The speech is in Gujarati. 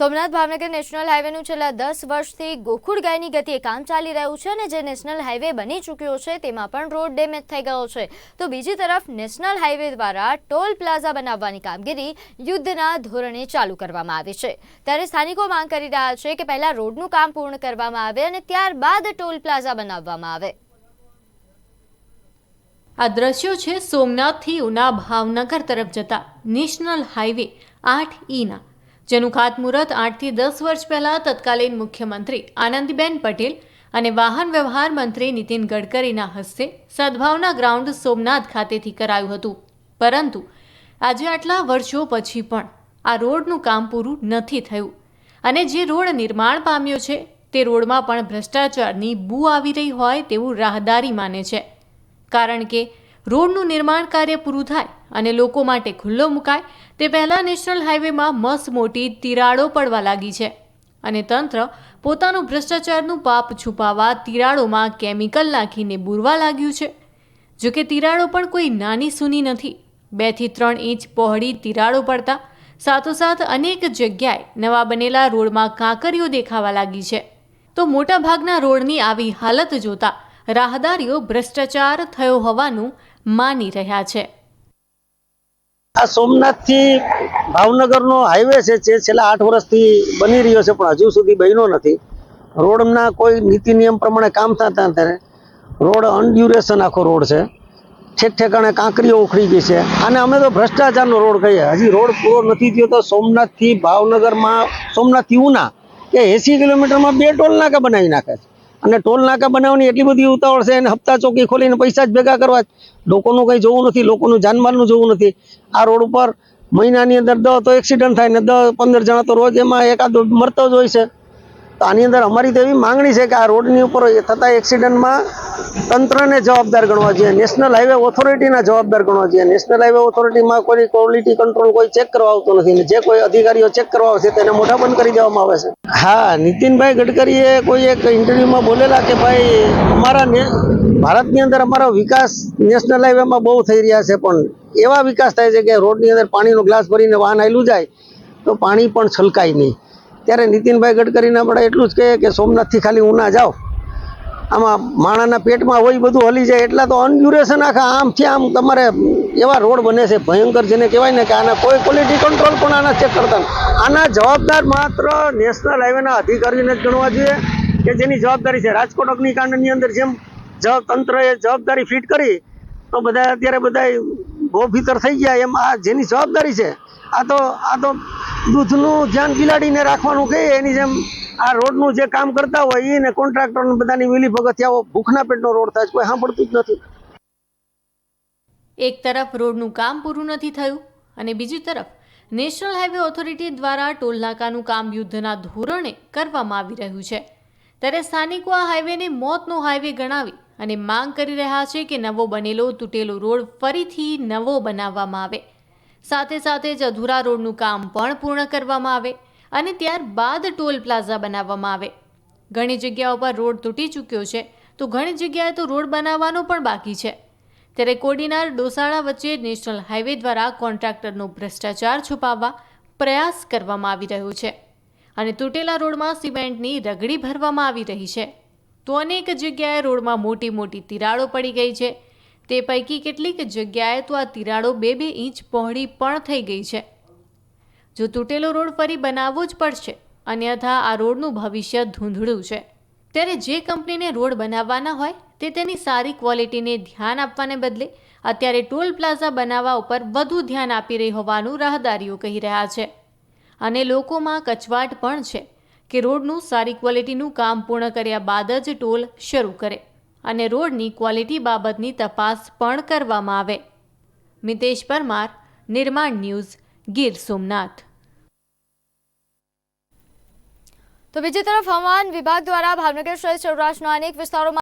સોમનાથ ભાવનગર નેશનલ હાઈવેનું છેલ્લા દસ વર્ષથી ગોખુડ ગાયની ગતિએ કામ ચાલી રહ્યું છે અને જે નેશનલ હાઈવે બની ચૂક્યો છે તેમાં પણ રોડ ડેમેજ થઈ ગયો છે. તો બીજી તરફ નેશનલ હાઈવે દ્વારા ટોલ પ્લાઝા બનાવવાની કામગીરી યુદ્ધના ધોરણે ચાલુ કરવામાં આવી છે. ત્યારે સ્થાનિકો માંગ કરી રહ્યા છે કે પહેલા રોડનું કામ પૂર્ણ કરવામાં આવે અને ત્યારબાદ ટોલ પ્લાઝા બનાવવામાં આવે. આ દ્રશ્યો છે સોમનાથથી ઉના ભાવનગર તરફ જતા. નેશનલ હાઈવે આઠ ઈના જેનું ખાતમુહૂર્ત આઠથી દસ વર્ષ પહેલાં તત્કાલીન મુખ્યમંત્રી આનંદીબેન પટેલ અને વાહન વ્યવહાર મંત્રી નીતિન ગડકરીના હસ્તે સદભાવના ગ્રાઉન્ડ સોમનાથ ખાતેથી કરાયું હતું. પરંતુ આજે આટલા વર્ષો પછી પણ આ રોડનું કામ પૂરું નથી થયું અને જે રોડ નિર્માણ પામ્યો છે તે રોડમાં પણ ભ્રષ્ટાચારની બૂ આવી રહી હોય તેવું રાહદારી માને છે. કારણ કે રોડનું નિર્માણ કાર્ય પૂરું થાય અને લોકો માટે ખુલ્લો મુકાય, તે પહેલાં નેશનલ હાઈવેમાં મસ્ત મોટી તિરાડો પડવા લાગી છે. અને તંત્ર પોતાનું ભ્રષ્ટાચારનું પાપ છુપાવવા તિરાડોમાં કેમિકલ નાખીને બૂરવા લાગ્યું છે. જો કે તિરાડો પણ કોઈ નાની સૂની નથી. બેથી ત્રણ ઇંચ પહોળી તિરાડો પડતા સાથોસાથ અનેક જગ્યાએ નવા બનેલા રોડમાં કાંકરીઓ દેખાવા લાગી છે. તો મોટાભાગના રોડની આવી હાલત જોતા રાહદારીઓ ભ્રષ્ટાચાર થયો હોવાનું માની રહ્યા છે. આ સોમનાથથી ભાવનગરનો હાઈવે છે, જે છેલ્લા આઠ વર્ષથી બની રહ્યો છે, પણ હજુ સુધી બન્યો નથી. રોડના કોઈ નીતિ નિયમ પ્રમાણે કામ થતા ત્યારે રોડ અનડ્યુરેશન આખો રોડ છે. ઠેક ઠેકાણે કાંકરીઓ ઉખડી ગઈ છે. અને અમે તો ભ્રષ્ટાચારનો રોડ કહીએ. હજી રોડ પૂરો નથી થયો તો સોમનાથથી ભાવનગરમાં, સોમનાથથી ઉના, કે એસી કિલોમીટરમાં બે ટોલ નાકા બનાવી નાખે છે. અને ટોલ નાકા બનાવવાની એટલી બધી ઉતાવળ છે અને હપ્તા ચોકી ખોલીને પૈસા જ ભેગા કરવા લોકોનું કંઈ જોવું નથી, લોકોનું જાનમાલનું જોવું નથી. આ રોડ ઉપર મહિનાની અંદર દસ તો એક્સિડન્ટ થાય ને દસ પંદર જણા તો રોજ એમાં એકાદો મરતો જ હોય છે. તો આની અંદર અમારી તો એવી માંગણી છે કે આ રોડની ઉપર થતા એક્સિડન્ટમાં તંત્રને જવાબદાર ગણવા જોઈએ, નેશનલ હાઈવે ઓથોરિટીના જવાબદાર ગણવા જોઈએ. નેશનલ હાઈવે ઓથોરિટીમાં કોઈ ક્વોલિટી કંટ્રોલ કોઈ ચેક કરવા આવતો નથી ને જે કોઈ અધિકારીઓ ચેક કરવા આવશે તેને મોટા બંધ કરી દેવામાં આવે છે. હા, નીતિનભાઈ ગડકરીએ કોઈ એક ઇન્ટરવ્યુમાં બોલેલા કે ભાઈ અમારા ભારતની અંદર અમારો વિકાસ નેશનલ હાઈવેમાં બહુ થઈ રહ્યા છે, પણ એવા વિકાસ થાય છે કે રોડની અંદર પાણીનો ગ્લાસ ભરીને વાહન આવેલું જાય તો પાણી પણ છલકાય નહીં. ત્યારે નીતિનભાઈ ગડકરીના આપણે એટલું જ કહે કે સોમનાથથી ખાલી ઉના જાઓ. આમાં માણાના પેટમાં હોય બધું હલી જાય, એટલા તો અનડ્યુરેશન આખા આમથી આમ તમારે એવા રોડ બને છે, ભયંકર જેને કહેવાય ને કે આના કોઈ ક્વોલિટી કંટ્રોલ પણ આના ચેક કરતા આના જવાબદાર માત્ર નેશનલ હાઈવેના અધિકારીને જ ગણવા જોઈએ કે જેની જવાબદારી છે. રાજકોટ અગ્નિકાંડની અંદર જેમ તંત્રએ જવાબદારી ફિટ કરી, તો બધા અત્યારે બધા ભોભીતર થઈ ગયા. એમ આ જેની જવાબદારી છે, આ તો આ તો દૂધનું ધ્યાન બિલાડીને રાખવાનું કહીએ એની જેમ આ રોડનું જે કામ કરતા હોય એને કોન્ટ્રાક્ટરને બધાની મિલી ભગતિયાઓ ભૂખના પેટનો રોડ થાય કોઈ સાંભળતું જ નથી. એક તરફ રોડનું કામ પૂરું નથી થયું અને બીજી તરફ નેશનલ હાઈવે ઓથોરિટી દ્વારા ટોલનાકાનું કામ યુદ્ધના ધોરણે કરવામાં આવી રહ્યું છે. ત્યારે સ્થાનિકો આ હાઈવેને મોતનો હાઈવે ગણાવી અને માંગ કરી રહ્યા છે કે નવો બનેલો તૂટેલો રોડ ફરીથી નવો બનાવવામાં આવે. સાથે સાથે જ અધૂરા રોડનું કામ પણ પૂર્ણ કરવામાં આવે અને ત્યારબાદ ટોલ પ્લાઝા બનાવવામાં આવે. ઘણી જગ્યાઓ પર રોડ તૂટી ચૂક્યો છે, તો ઘણી જગ્યાએ તો રોડ બનાવવાનો પણ બાકી છે. ત્યારે કોડીનાર ડોસાળા વચ્ચે નેશનલ હાઈવે દ્વારા કોન્ટ્રાક્ટરનો ભ્રષ્ટાચાર છુપાવવા પ્રયાસ કરવામાં આવી રહ્યો છે અને તૂટેલા રોડમાં સિમેન્ટની રગડી ભરવામાં આવી રહી છે. તો અનેક જગ્યાએ રોડમાં મોટી મોટી તિરાડો પડી ગઈ છે તે પૈકી કેટલીક જગ્યાએ તો આ તિરાડો બે બે ઇંચ પહોળી પણ થઈ ગઈ છે. જો તૂટેલો રોડ ફરી બનાવવો જ પડશે, અન્યથા આ રોડનું ભવિષ્ય ધૂંધળું છે. ત્યારે જે કંપનીને રોડ બનાવવાના હોય, તે તેની સારી ક્વોલિટીને ધ્યાન આપવાને બદલે અત્યારે ટોલ પ્લાઝા બનાવવા ઉપર વધુ ધ્યાન આપી રહી હોવાનું રાહદારીઓ કહી રહ્યા છે. અને લોકોમાં કચવાટ પણ છે કે રોડનું સારી ક્વોલિટીનું કામ પૂર્ણ કર્યા બાદ જ ટોલ શરૂ કરે. અને રોડની ક્વોલિટી બાબતની તપાસ પણ કરવામાં આવે. મિતેશ પરમાર, નિર્માણ ન્યૂઝ, ગીર સોમનાથ. તો બીજી તરફ હવામાન વિભાગ દ્વારા ભાવનગર સહિત સૌરાષ્ટ્રના અનેક વિસ્તારોમાં